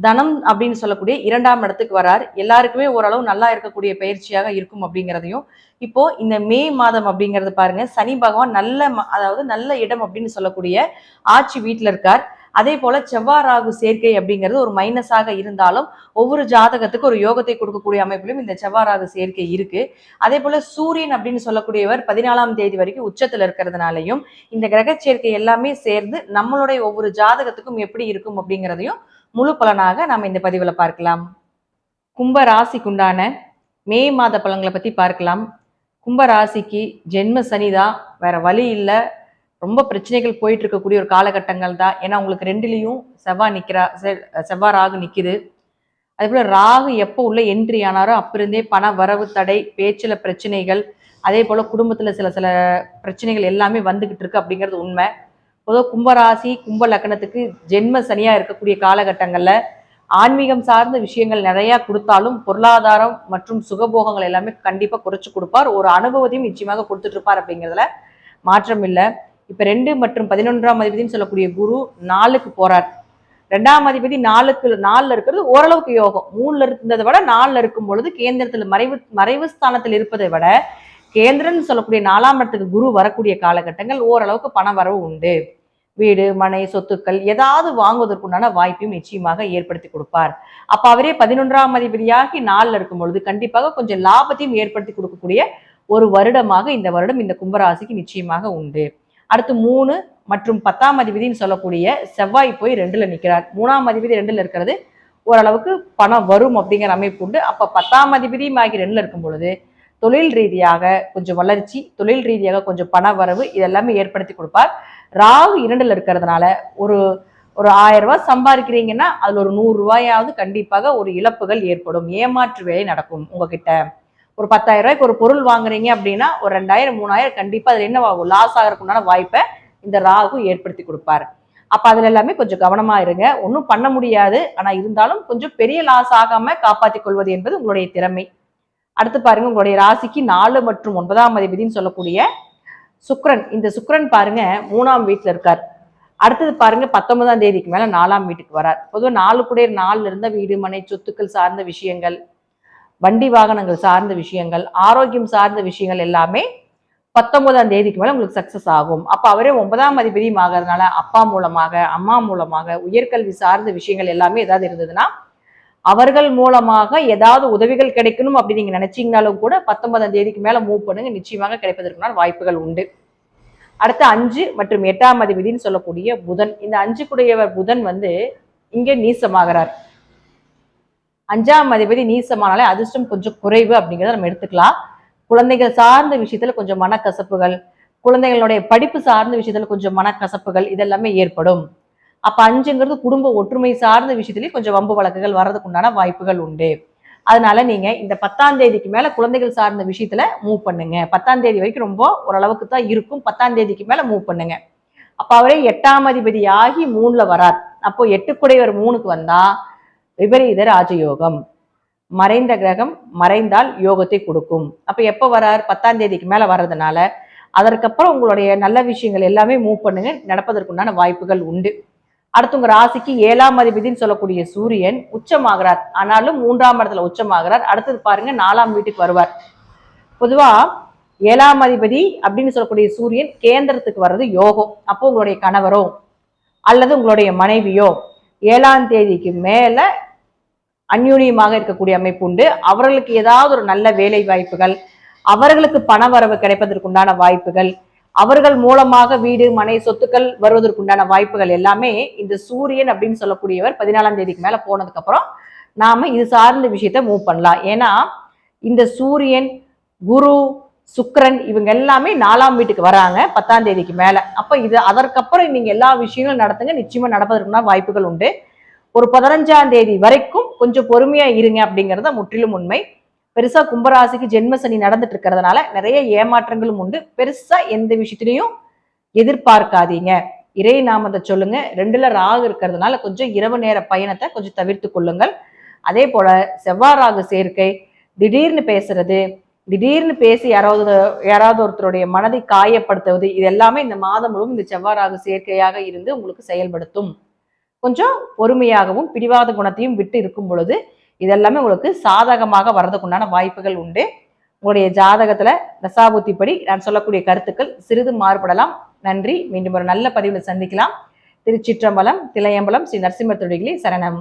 தனம் அப்படின்னு சொல்லக்கூடிய இரண்டாம் இடத்துக்கு வரார். எல்லாருக்குமே ஓரளவு நல்லா இருக்கக்கூடிய பயிற்சியாக இருக்கும் அப்படிங்கிறதையும். இப்போ இந்த மே மாதம் அப்படிங்கிறது பாருங்க சனி பகவான் நல்ல ம- அதாவது நல்ல இடம் அப்படின்னு சொல்லக்கூடிய ஆட்சி வீட்டில் இருக்கார். அதே போல செவ்வாய் ராகு சேர்க்கை அப்படிங்கிறது ஒரு மைனஸாக இருந்தாலும் ஒவ்வொரு ஜாதகத்துக்கு ஒரு யோகத்தை கொடுக்கக்கூடிய அமைப்பிலும் இந்த செவ்வாய் ராகு சேர்க்கை இருக்கு. அதே போல சூரியன் அப்படின்னு சொல்லக்கூடியவர் பதினாலாம் தேதி வரைக்கும் உச்சத்துல இருக்கிறதுனாலையும் இந்த கிரக சேர்க்கை எல்லாமே சேர்ந்து நம்மளுடைய ஒவ்வொரு ஜாதகத்துக்கும் எப்படி இருக்கும் அப்படிங்கிறதையும் முழு பலனாக நாம் இந்த பதிவில் பார்க்கலாம். கும்ப ராசிக்குண்டான மே மாத பலன்களை பற்றி பார்க்கலாம். கும்ப ராசிக்கு ஜென்ம சனிதான் வேறு வழி இல்லை. ரொம்ப பிரச்சனைகள் போயிட்டு இருக்கக்கூடிய ஒரு காலகட்டங்கள் தான். ஏன்னா உங்களுக்கு ரெண்டுலேயும் செவ்வாய் நிற்கிறா செவ்வாய் ராகு நிற்குது அதே போல் ராகு எப்போ உள்ள என்ட்ரி ஆனாரோ அப்பிருந்தே பண வரவு தடை பேச்சில் பிரச்சனைகள் அதே போல் குடும்பத்தில் சில சில பிரச்சனைகள் எல்லாமே வந்துக்கிட்டு இருக்கு அப்படிங்கிறது உண்மை. பொதுவாக கும்பராசி கும்ப லக்னத்துக்கு ஜென்ம சனியாக இருக்கக்கூடிய காலகட்டங்களில் ஆன்மீகம் சார்ந்த விஷயங்கள் நிறையா கொடுத்தாலும் பொருளாதாரம் மற்றும் சுகபோகங்கள் எல்லாமே கண்டிப்பாக குறைச்சி கொடுப்பார். ஒரு அனுபவத்தையும் நிச்சயமாக கொடுத்துட்டு இருப்பார் அப்படிங்கிறதுல மாற்றம் இல்லை. இப்போ ரெண்டு மற்றும் பதினொன்றாம் அதிபதினு சொல்லக்கூடிய குரு நாலுக்கு போறார். ரெண்டாம் அதிபதி நாலுக்கு நாலில் இருக்கிறது ஓரளவுக்கு யோகம். மூணில் இருந்ததை விட நாலில் இருக்கும் பொழுது கேந்திரத்தில் மறைவு மறைவு ஸ்தானத்தில் இருப்பதை விட கேந்திரன் சொல்லக்கூடிய நாலாம் இடத்துக்கு குரு வரக்கூடிய காலகட்டங்கள் ஓரளவுக்கு பண வரவு உண்டு. வீடு மனை சொத்துக்கள் ஏதாவது வாங்குவதற்குண்டான வாய்ப்பையும் நிச்சயமாக ஏற்படுத்தி கொடுப்பார். அப்ப அவரே பதினொன்றாம் அதிபதியாகி நாளில் இருக்கும் பொழுது கண்டிப்பாக கொஞ்சம் லாபத்தையும் ஏற்படுத்தி கொடுக்கக்கூடிய ஒரு வருடமாக இந்த வருடம் இந்த கும்பராசிக்கு நிச்சயமாக உண்டு. அடுத்து மூணு மற்றும் பத்தாம் அதிபதினு சொல்லக்கூடிய செவ்வாய் போய் ரெண்டுல நிற்கிறார் மூணாம் அதிபதி ரெண்டுல இருக்கிறது ஓரளவுக்கு பணம் வரும் அப்படிங்கிற அமைப்பு உண்டு. அப்ப பத்தாம் அதிபதியும் ஆகி ரெண்டுல இருக்கும் பொழுது தொழில் ரீதியாக கொஞ்சம் வளர்ச்சி தொழில் ரீதியாக கொஞ்சம் பண வரவு இதெல்லாமே ஏற்படுத்தி கொடுப்பார். ராகு இரண்டில் இருக்கிறதுனால ஒரு ஒரு ஆயிரம் ரூபாய் சம்பாதிக்கிறீங்கன்னா அதில் ஒரு நூறு ரூபாயாவது கண்டிப்பாக ஒரு இழப்புகள் ஏற்படும். ஏமாற்று வேலை நடக்கும் உங்ககிட்ட. ஒரு பத்தாயிரம் ரூபாய்க்கு ஒரு பொருள் வாங்குறீங்க அப்படின்னா ஒரு ரெண்டாயிரம் மூணாயிரம் கண்டிப்பாக அதில் என்ன ஆகும்? லாஸ் ஆகிறதுக்குண்டான வாய்ப்பை இந்த ராகு ஏற்படுத்தி கொடுப்பார். அப்போ அதில் எல்லாமே கொஞ்சம் கவனமாக இருங்க. ஒன்றும் பண்ண முடியாது. ஆனால் இருந்தாலும் கொஞ்சம் பெரிய லாஸ் ஆகாமல் காப்பாற்றிக் கொள்வது என்பது உங்களுடைய திறமை. அடுத்து பாருங்க உங்களுடைய ராசிக்கு நாலு மற்றும் ஒன்பதாம் அதிபதினு சொல்லக்கூடிய சுக்ரன் இந்த சுக்ரன் பாருங்க மூணாம் வீட்டில் இருக்கார். அடுத்தது பாருங்க பத்தொன்பதாம் தேதிக்கு மேலே நாலாம் வீட்டுக்கு வரார். பொதுவாக நாலு கூட நாலில் இருந்த வீடு மனை சொத்துக்கள் சார்ந்த விஷயங்கள் வண்டி வாகனங்கள் சார்ந்த விஷயங்கள் ஆரோக்கியம் சார்ந்த விஷயங்கள் எல்லாமே பத்தொன்பதாம் தேதிக்கு மேலே உங்களுக்கு சக்ஸஸ் ஆகும். அப்போ அவரே ஒன்பதாம் அதிபதியும் ஆகிறதுனால அப்பா மூலமாக அம்மா மூலமாக உயர்கல்வி சார்ந்த விஷயங்கள் எல்லாமே ஏதாவது இருந்ததுன்னா அவர்கள் மூலமாக ஏதாவது உதவிகள் கிடைக்கணும் அப்படி நீங்க நினைச்சீங்கனாலும் கூட பத்தொன்பதாம் தேதிக்கு மேல மூவ் பண்ணுங்க. நிச்சயமாக கிடைப்பதற்கான வாய்ப்புகள் உண்டு. அடுத்து அஞ்சு மற்றும் எட்டாம் அதிபதினு சொல்லக்கூடிய புதன். இந்த அஞ்சு குடையவர் புதன் வந்து இங்கே நீசமாகிறார். அஞ்சாம் அதிபதி நீசமானாலே அதிர்ஷ்டம் கொஞ்சம் குறைவு அப்படிங்கிறத நம்ம எடுத்துக்கலாம். குழந்தைகள் சார்ந்த விஷயத்துல கொஞ்சம் மனக்கசப்புகள் குழந்தைகளுடைய படிப்பு சார்ந்த விஷயத்துல கொஞ்சம் மனக்கசப்புகள் இதெல்லாமே ஏற்படும். அப்ப அஞ்சுங்கிறது குடும்ப ஒற்றுமை சார்ந்த விஷயத்திலேயே கொஞ்சம் வம்பு வழக்குகள் வர்றதுக்கு உண்டான வாய்ப்புகள் உண்டு. அதனால நீங்க இந்த பத்தாம் தேதிக்கு மேல குழந்தைகள் சார்ந்த விஷயத்துல மூவ் பண்ணுங்க. பத்தாம் தேதி வரைக்கும் ரொம்ப ஓரளவுக்கு தான் இருக்கும். பத்தாம் தேதிக்கு மேல மூவ் பண்ணுங்க. அப்ப அவரே எட்டாம் அதிபதி ஆகி மூணுல வரார். அப்போ எட்டுக்குடையவர் மூணுக்கு வந்தா விபரீத ராஜயோகம். மறைந்த கிரகம் மறைந்தால் யோகத்தை கொடுக்கும். அப்ப எப்ப வரார்? பத்தாம் தேதிக்கு மேல வர்றதுனால. அதற்கப்புறம் உங்களுடைய நல்ல விஷயங்கள் எல்லாமே மூவ் பண்ணுங்க. நடப்பதற்குண்டான வாய்ப்புகள் உண்டு. அடுத்து உங்க ராசிக்கு ஏழாம் அதிபதினு சொல்லக்கூடிய சூரியன் உச்சமாகிறார். ஆனாலும் மூன்றாம் இடத்துல உச்சமாகிறார். அடுத்தது பாருங்க நாலாம் வீட்டுக்கு வருவார். பொதுவா ஏழாம் அதிபதி அப்படின்னு சொல்லக்கூடிய சூரியன் கேந்திரத்துக்கு வர்றது யோகம். அப்போ உங்களுடைய கணவரோ அல்லது உங்களுடைய மனைவியோ ஏழாம் தேதிக்கு மேல அந்யூனியமாக இருக்கக்கூடிய அமைப்பு உண்டு. அவர்களுக்கு ஏதாவது ஒரு நல்ல வேலை வாய்ப்புகள் அவர்களுக்கு பண வரவு கிடைப்பதற்குண்டான வாய்ப்புகள் அவர்கள் மூலமாக வீடு மனை சொத்துக்கள் வருவதற்குண்டான வாய்ப்புகள் எல்லாமே இந்த சூரியன் அப்படின்னு சொல்லக்கூடியவர் பதினாலாம் தேதிக்கு மேல போனதுக்கு அப்புறம் நாம இது சார்ந்த விஷயத்த மூவ் பண்ணலாம். ஏன்னா இந்த சூரியன் குரு சுக்கரன் இவங்க எல்லாமே நாலாம் வீட்டுக்கு வராங்க பத்தாம் தேதிக்கு மேல. அப்ப இது அதற்கப்புறம் நீங்க எல்லா விஷயங்களும் நடத்துங்க நிச்சயமா நடப்பதற்குனா வாய்ப்புகள் உண்டு. ஒரு பதினஞ்சாம் தேதி வரைக்கும் கொஞ்சம் பொறுமையா இருங்க அப்படிங்கறது முற்றிலும் உண்மை. பெருசா கும்பராசிக்கு ஜென்ம சனி நடந்துட்டு இருக்கிறதுனால நிறைய ஏமாற்றங்களும் உண்டு. பெருசா எந்த விஷயத்திலையும் எதிர்பார்க்காதீங்க. இறை நாமத்தை சொல்லுங்க. ரெண்டுல ராகு இருக்கிறதுனால கொஞ்சம் இரவு நேர பயணத்தை கொஞ்சம் தவிர்த்து கொள்ளுங்கள். அதே போல செவ்வாய் ராகு சேர்க்கை திடீர்னு பேசுறது திடீர்னு பேசி யாராவது யாராவது ஒருத்தருடைய மனதை காயப்படுத்துவது இது எல்லாமே இந்த மாதம் முழுவதும் இந்த செவ்வாறாக சேர்க்கையாக இருந்து உங்களுக்கு செயல்படுத்தும். கொஞ்சம் பொறுமையாகவும் பிடிவாத குணத்தையும் விட்டு இருக்கும் பொழுது இதெல்லாமே உங்களுக்கு சாதகமாக வர்றதுக்குண்டான வாய்ப்புகள் உண்டு. உங்களுடைய ஜாதகத்துல தசாபுத்திப்படி நான் சொல்லக்கூடிய கருத்துக்கள் சிறிது மாறுபடலாம். நன்றி. மீண்டும் ஒரு நல்ல பதிவில் சந்திக்கலாம். திருச்சிற்றம்பலம் திளையம்பலம் ஸ்ரீ நரசிம்ம தொழிலே சரணம்.